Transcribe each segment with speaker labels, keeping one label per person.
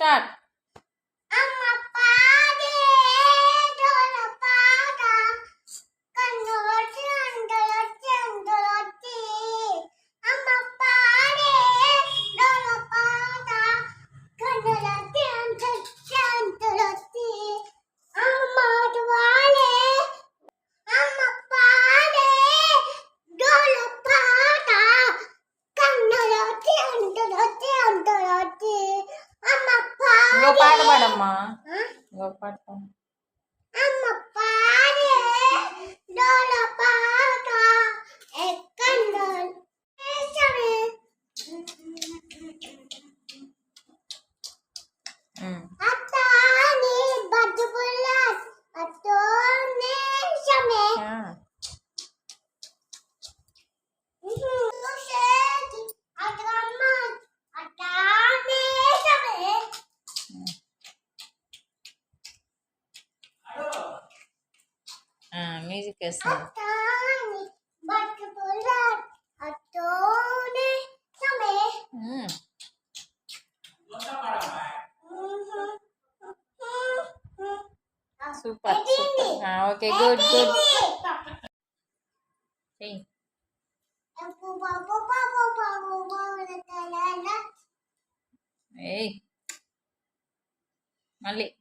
Speaker 1: God,
Speaker 2: ఇంకో పాట పాడమ్మా.
Speaker 1: ఇంకో పాట పాడు. ini sih kesan. Oke, good, good. Hey. Malik.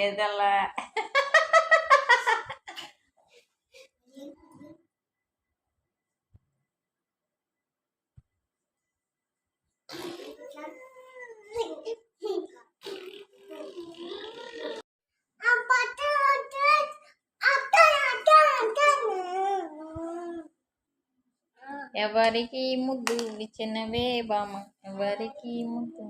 Speaker 1: ఏదల్లా? ఎవరికి ముద్దు విచ్చినవే బామ ఎవరికి ముద్దు?